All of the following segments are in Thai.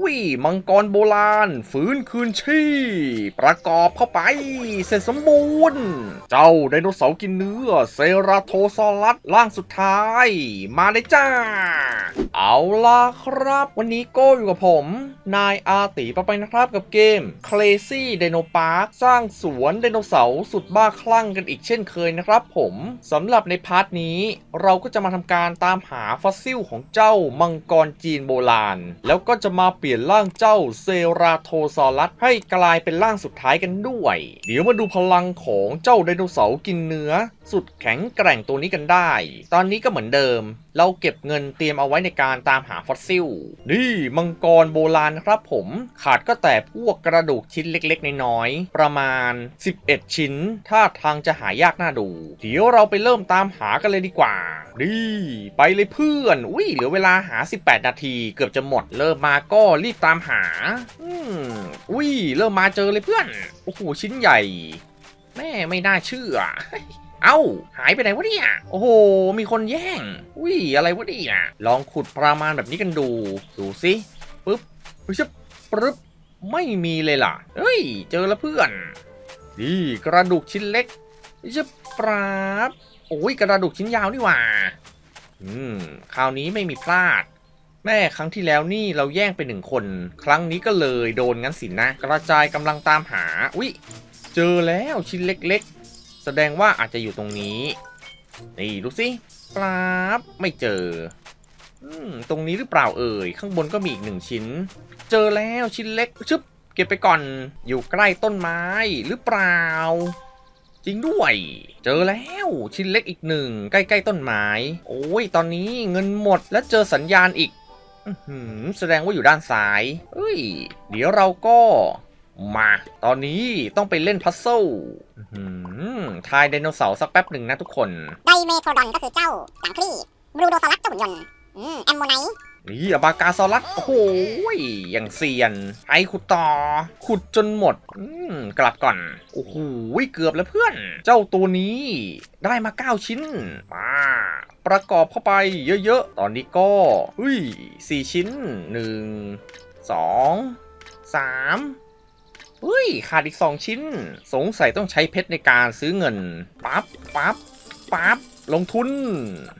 อุ้ย มังกรโบราณฟื้นคืนชีพประกอบเข้าไป เสร็จสมบูรณ์ เจ้าไดโนเสาร์กินเนื้อ เซราโทซอรัสร่างสุดท้าย มาเลยจ้า เอาล่ะครับ วันนี้โก้อยู่กับผม นายอาติปะไปนะครับกับเกม Crazy Dino Park สร้างสวนไดโนเสาร์สุดบ้าคลั่งกันอีกเช่นเคยนะครับผมสำหรับในพาร์ทนี้เราก็จะมาทำการตามหาฟอสซิลของเจ้ามังกรจีนโบราณ แล้วก็จะมาเปลี่ยนร่างเจ้าเซราโทซอรัสให้กลายเป็นร่างสุดท้ายกันด้วย เดี๋ยวมาดูพลังของเจ้าไดโนเสาร์กินเนื้อ สุดแข็งแกร่งตัวนี้กันได้ ตอนนี้ก็เหมือนเดิม เราเก็บเงินเตรียมเอาไว้ในการตามหาฟอสซิล นี่มังกรโบราณครับผม ขาดก็แต่พวกกระดูกชิ้นเล็กๆ น้อยๆ ประมาณ 11 ชิ้นท่าทางจะหายากน่าดู เดี๋ยวเราไปเริ่มตามหากันเลยดีกว่าดีไปเลยเพื่อน อุ้ยเหลือเวลาหา 18 นาที เกือบจะหมด เริ่มมาก็รีบตามหา อืมอุ้ย เริ่มมาเจอเลยเพื่อน โอ้โห ชิ้นใหญ่ แม่ไม่น่าเชื่อ เอ้า หายไปไหนวะเนี่ย โอ้โห มีคนแย่ง อุ้ย อะไรวะเนี่ย ลองขุดประมาณแบบนี้กันดู ดูสิปึ๊บปึ๊บปึ๊บ ไม่มีเลยล่ะ เฮ้ย เจอแล้วเพื่อน นี่กระดูกชิ้นเล็กจะปราบโอ้ยกระดูกชิ้นยาวนี่หว่า อืม คราวนี้ไม่มีพลาด แม่ครั้งที่แล้วนี่เราแย่งไปหนึ่งคน ครั้งนี้ก็เลยโดนงั้นสินะ กระจายกำลังตามหา อุ้ยเจอแล้วชิ้นเล็กๆ แสดงว่าอาจจะอยู่ตรงนี้ นี่ดูสิปลาบไม่เจอตรงนี้หรือเปล่าเอ่ย ข้างบนก็มีอีกหนึ่งชิ้น เจอแล้วชิ้นเล็กชึบเก็บไปก่อนอยู่ใกล้ต้นไม้หรือเปล่า จริงด้วย เจอแล้วชิ้นเล็กอีกหนึ่งใกล้ๆต้นไม้ โอ้ยตอนนี้เงินหมดและเจอสัญญาณอีกอแสดงว่าอยู่ด้านซ้าย เอ้ย เดี๋ยวเราก็ มา ตอนนี้ต้องไปเล่นพัซเซิลอื้อหือทายไดโนเสาร์สักแป๊บหนึ่งนะทุกคน ไดเมโทรดอนก็คือเจ้าสังคลีบรูโดซอรัสเจ้าหุ่นยนต์อืมแอมโมไนท์นี่อบากาซอรัสโอ้โหยอย่างเซียน ไอขุดต่อ ขุดจนหมด อืมกลับก่อน โอ้โหยเกือบแล้วเพื่อน เจ้าตัวนี้ได้มา 9 ชิ้น มาประกอบเข้าไปเยอะๆ ตอนนี้ก็เฮ้ยสี่ชิ้น1 2 3 เฮ้ย ขาดอีก2ชิ้น สงสัยต้องใช้เพชรในการซื้อเงิน ปั๊บ ปั๊บ ปั๊บ ลงทุน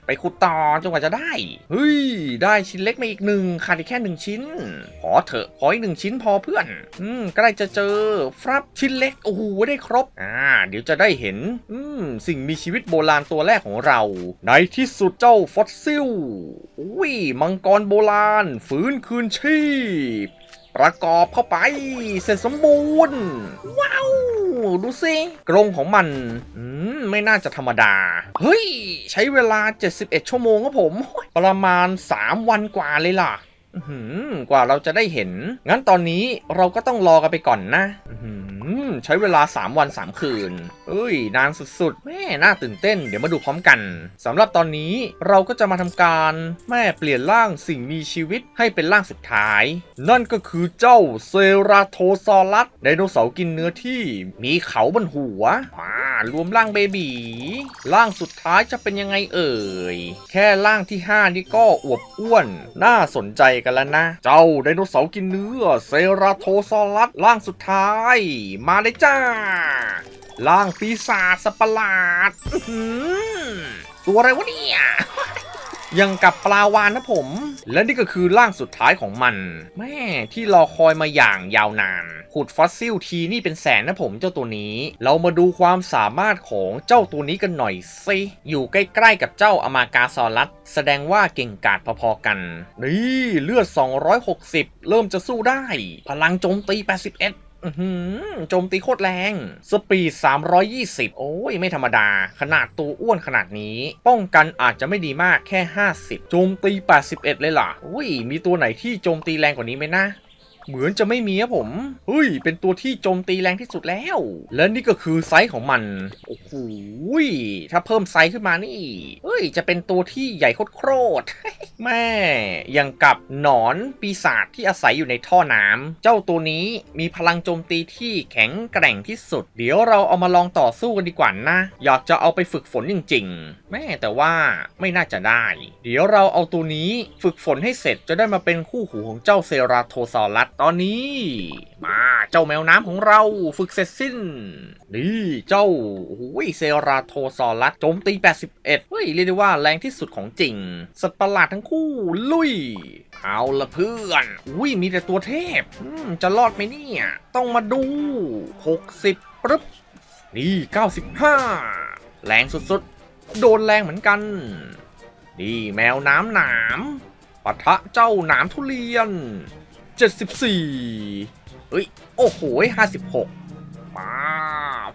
ไปขุดต่อจนกว่าจะได้ เฮ้ย ได้ชิ้นเล็กมาอีกหนึ่ง ขาดอีกแค่หนึ่งชิ้น ขอเถอะ ขออีกหนึ่งชิ้นพอเพื่อน อืมใกล้จะเจอฟรับชิ้นเล็ก โอ้โห ได้ครบ อ่า เดี๋ยวจะได้เห็น อืม สิ่งมีชีวิตโบราณตัวแรกของเรา ในที่สุดเจ้าฟอสซิล อุ้ย มังกรโบราณ ฟื้นคืนชีพ ประกอบเข้าไป เสร็จสมบูรณ์ ว้าว ดูสิ กรงของมันอืมไม่น่าจะธรรมดา เฮ้ย ใช้เวลา 71 ชั่วโมงครับผม ประมาณ 3 วันกว่าเลยล่ะ กว่าเราจะได้เห็น งั้นตอนนี้เราก็ต้องรอกันไปก่อนนะใช้เวลา 3 วัน 3 คืน เอ้ย นานสุดๆ แม่น่าตื่นเต้น เดี๋ยวมาดูพร้อมกันสำหรับตอนนี้เราก็จะมาทำการแม่เปลี่ยนร่างสิ่งมีชีวิตให้เป็นร่างสุดท้าย นั่นก็คือเจ้าเซราโทซอรัสไดโนเสาร์กินเนื้อที่มีเขาบนหัวมารวมร่างเบบีร่างสุดท้ายจะเป็นยังไงเอ่ย แค่ร่างที่ 5 นี่ก็อวบอ้วน น่าสนใจกันแล้วนะ เจ้าไดโนเสาร์กินเนื้อ เซราโทซอรัสร่างสุดท้าย มาเลยจ้าร่างปีศาจสัตว์ประหลาดตัวอะไรวะเนี่ย ยังกับปลาวานนะผม และนี่ก็คือร่างสุดท้ายของมัน แม่ที่รอคอยมาอย่างยาวนาน ขุดฟอสซิลทีนี่เป็นแสนนะผมเจ้าตัวนี้ เรามาดูความสามารถของเจ้าตัวนี้กันหน่อยสิอยู่ใกล้ๆกับเจ้าอมากาซอรัสแสดงว่าเก่งกาจพอๆกัน นี่เลือด 260 เริ่มจะสู้ได้ พลังโจมตี 81อือหือ โจมตีโคตรแรง สปีด 320 โอ้ย ไม่ธรรมดา ขนาดตัวอ้วนขนาดนี้ ป้องกันอาจจะไม่ดีมากแค่ 50 โจมตี 81 เลยล่ะ อุ้ย มีตัวไหนที่โจมตีแรงกว่านี้ไหมนะ เหมือนจะไม่มีครับผมเฮ้ย เป็นตัวที่โจมตีแรงที่สุดแล้ว และนี่ก็คือไซส์ของมัน โอ้โหถ้าเพิ่มไซส์ขึ้นมานี่เฮ้ย จะเป็นตัวที่ใหญ่โคตรๆแม่อยังกับหนอนปีศาจที่อาศัยอยู่ในท่อน้ำเจ้าตัวนี้มีพลังโจมตีที่แข็งแกร่งที่สุด เดี๋ยวเราเอามาลองต่อสู้กันดีกว่านะ อยากจะเอาไปฝึกฝนจริงๆ แม่แต่ว่าไม่น่าจะได้ เดี๋ยวเราเอาตัวนี้ฝึกฝนให้เสร็จจะได้มาเป็นคู่หูของเจ้าเซราโทซอรัสตอนนี้มาเจ้าแมวน้ำของเราฝึกเสร็จสิ้น นี่เจ้าโอ้ยเซราโทซอรัสโจมตี 81 เฮ้ย เรียกได้ว่าแรงที่สุดของจริง สัตว์ประหลาดทั้งคู่ ลุย เอาละเพื่อน อุ้ยมีแต่ตัวเทพ จะรอดไหมเนี่ย ต้องมาดู 60ปึ๊บ นี่ 95 แรงสุดๆ โดนแรงเหมือนกัน นี่แมวน้ำหนามปะทะเจ้าหนามทุเรียน 74เฮ้ย โอ้โห 56 มา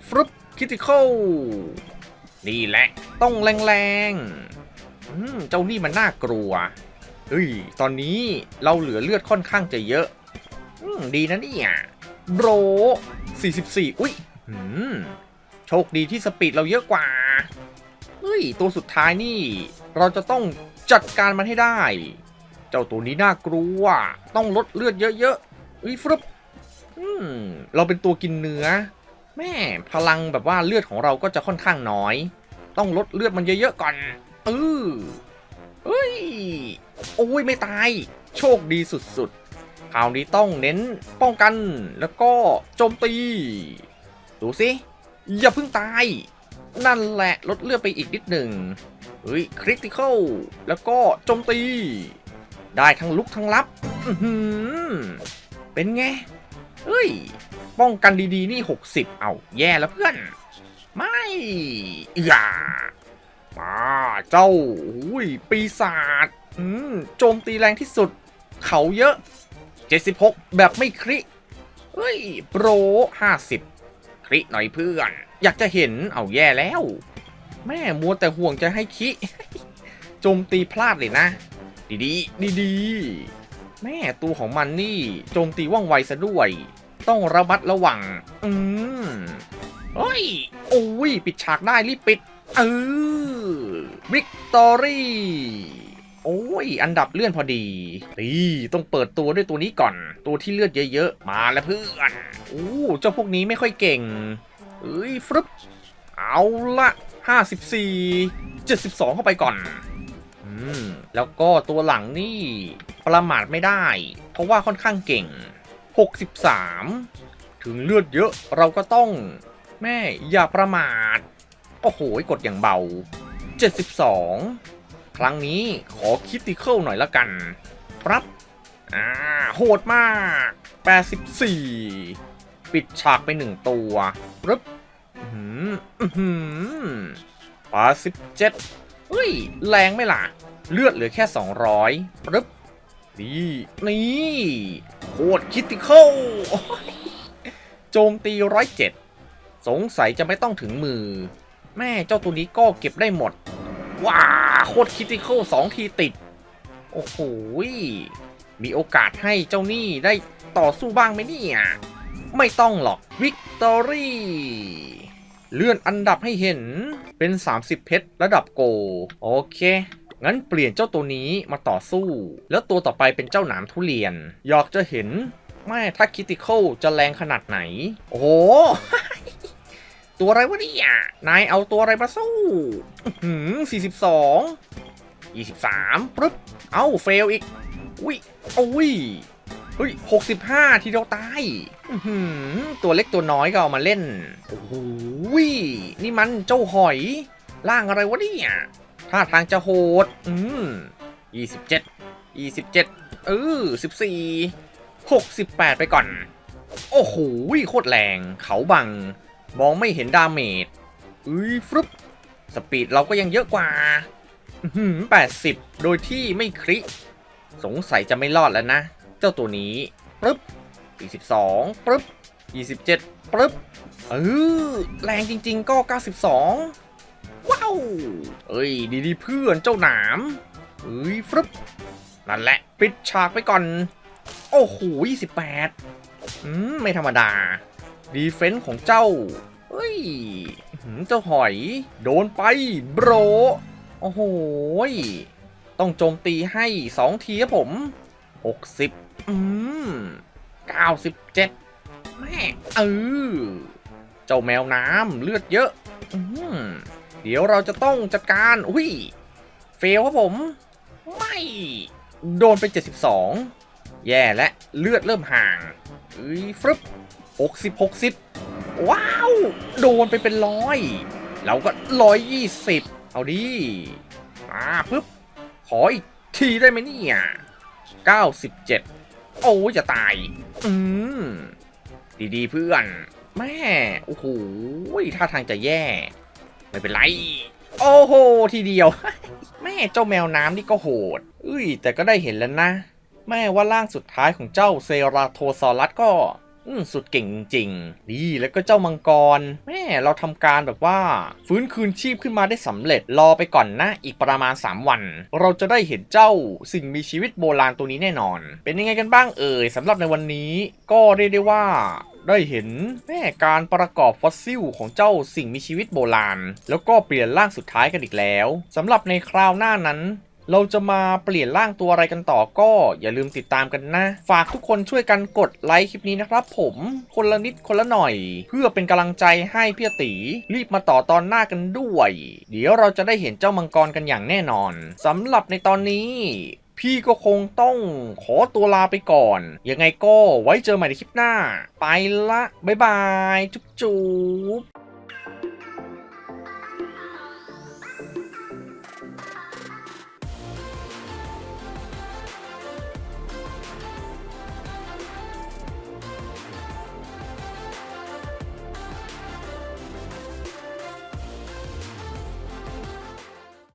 ฟรึบคิติคอลนี่แหละ ต้องแรงๆเจ้านี่มันน่ากลัวเฮ้ย ตอนนี้เราเหลือเลือดค่อนข้างจะเยอะอดีนะเนี่ยโบร44 อุ้ยโชคดีที่สปีดเราเยอะกว่า เฮ้ย ตัวสุดท้ายนี่ เราจะต้องจัดการมันให้ได้ เจ้าตัวนี้น่ากลัว ต้องลดเลือดเยอะๆเฮ้ยฟรึบอืมเราเป็นตัวกินเนื้อ แม่พลังแบบว่าเลือดของเราก็จะค่อนข้างน้อย ต้องลดเลือดมันเยอะๆก่อนเออเฮ้ย โอ้ยไม่ตาย โชคดีสุดๆคราวนี้ต้องเน้นป้องกันแล้วก็โจมตี ดูสิ อย่าเพิ่งตาย นั่นแหละลดเลือดไปอีกนิดหนึ่งเฮ้ยคริติคอลแล้วก็โจมตี ได้ทั้งลุกทั้งรับอืเป็นไง เฮ้ย ป้องกันดีๆ นี่ 60 เอาแย่แล้วเพื่อน ไม่อย่ามาเจ้าอุ้ยปีศาจอืมโจมตีแรงที่สุด เขาเยอะ 76 แบบไม่คริ เฮ้ย โปร 50 คริหน่อยเพื่อน อยากจะเห็นเอาแย่แล้ว แม่มัวแต่ห่วงจะให้คิโจมตีพลาดเลยนะ ดีดีดีดีแม่ตัวของมันนี่โจมตีว่องไวซะด้วย ต้องระมัดระวัง อืมเฮ้ยโอ้ยปิดฉากได้รีบปิดเออวิกตอรี่โอ้ย อันดับเลื่อนพอดีนี่ต้องเปิดตัวด้วยตัวนี้ก่อน ตัวที่เลือดเยอะๆ มาแล้วเพื่อนโอ้เจ้าพวกนี้ไม่ค่อยเก่งเอ้ยฟรึบเอาละ 54 72 เข้าไปก่อน มแล้วก็ตัวหลังนี่ประมาทไม่ได้ เพราะว่าค่อนข้างเก่ง 63 ถึงเลือดเยอะเราก็ต้องแม่อย่าประมาท โอ้โหกดอย่างเบา 72 ครั้งนี้ขอคิดติเคิลหน่อยละกันครับอ่าโหดมาก 84 ปิดฉากไปหนึ่งตัวปึ๊บอื้อหืมหืมปาสิบเจ็ด เฮ้ย แรงไหมล่ะ เลือดเหลือแค่ 200ปึ๊บนี่ นี่โคตรคิติเคอลโจมตีร้อยเจ็ดสงสัยจะไม่ต้องถึงมือ แม่เจ้าตัวนี้ก็เก็บได้หมด ว้าโคตรคิติเคอลสองทีติด โอ้โหมีโอกาสให้เจ้านี่ได้ต่อสู้บ้างไหมเนี่ย ไม่ต้องหรอก วิกตอรี่ เลื่อนอันดับให้เห็นเป็น 30 เพชรระดับโก โอเค งั้นเปลี่ยนเจ้าตัวนี้มาต่อสู้ แล้วตัวต่อไปเป็นเจ้าหนามทุเรียน อยากจะเห็นแม่ถ้าคิติคอลจะแรงขนาดไหน โอ้โห ตัวอะไรวะเนี่ย นายเอาตัวอะไรมาสู้อื้อหือ42 23ปึ๊บ เอ้า เฟลอีก อุ้ยอุ้ย เฮ้ยหกสิบห้าทีเดียวตายตัวเล็กตัวน้อยก็เอามาเล่น โอ้โหยนี่มันเจ้าหอย ล่างอะไรวะเนี่ยท่าทางจะโหด อืมยี่สิบเจ็ดยี่สิบเจ็ดเออสิบสี่หกสิบแปดไปก่อน โอ้โหโคตรแรง เขาบัง มองไม่เห็นดาเมจอุ้ยฟรึบสปีดเราก็ยังเยอะกว่าแปดสิบโดยที่ไม่คริ สงสัยจะไม่รอดแล้วนะ จ้าตัวนี้ปึ๊บ42ปึ๊บ27ปึ๊บเออแรงจริง ๆ ก็92ว้าว เอ้ย ดีๆเพื่อนเจ้าหนามเอ้ยฟรึบนั่นแหละ ปิดฉากไปก่อน โอ้โห28อืม ไม่ธรรมดา ดีเฟนส์ของเจ้าเฮ้ยหือเจ้าหอย โดนไปโบรโอ้โหต้องโจมตีให้2ทีครับผม 60อืม97แม่เออเจ้าแมวน้ำเลือดเยอะ อืมเดี๋ยวเราจะต้องจัดการอุ้ยเฟลครับผม ไม่ โดนไป 72 แย่และเลือดเริ่มห่างเอ้ยฟรึบ60 60 ว้าว โดนไปเป็นร้อยเราก็ร้อยยี่สิบเอาดิมาปึ๊บ ขออีกทีได้ไหมเนี่ย 97 โอ้ยจะตาย อืม ดีๆ เพื่อน แม่ โอ้โหท่าทางจะแย่ ไม่เป็นไร โอ้โห ทีเดียว แม่เจ้าแมวน้ำนี่ก็โหดเอ้ย แต่ก็ได้เห็นแล้วนะ แม่ว่าร่างสุดท้ายของเจ้าเซราโทซอรัสก็ อืมสุดเก่งจริงนี่แล้วก็เจ้ามังกรแม่เราทำการแบบว่า ฟื้นคืนชีพขึ้นมาได้สำเร็จรอไปก่อนนะ อีกประมาณ 3 วัน เราจะได้เห็นเจ้าสิ่งมีชีวิตโบราณตัวนี้แน่นอน เป็นยังไงกันบ้างเอ่ยสำหรับในวันนี้ก็เรียกได้ว่าได้เห็นแม่การประกอบฟอสซิลของเจ้าสิ่งมีชีวิตโบราณ แล้วก็เปลี่ยนร่างสุดท้ายกันอีกแล้วสำหรับในคราวหน้านั้น เราจะมาเปลี่ยนร่างตัวอะไรกันต่อก็อย่าลืมติดตามกันนะ ฝากทุกคนช่วยกันกดไลค์คลิปนี้นะครับผมคนละนิดคนละหน่อย เพื่อเป็นกำลังใจให้พี่ตีรีบมาต่อตอนหน้ากันด้วย เดี๋ยวเราจะได้เห็นเจ้ามังกรกันอย่างแน่นอนสำหรับในตอนนี้ พี่ก็คงต้องขอตัวลาไปก่อน ยังไงก็ไว้เจอใหม่ในคลิปหน้า ไปละบ๊ายบาย จุ๊บจุ๊บ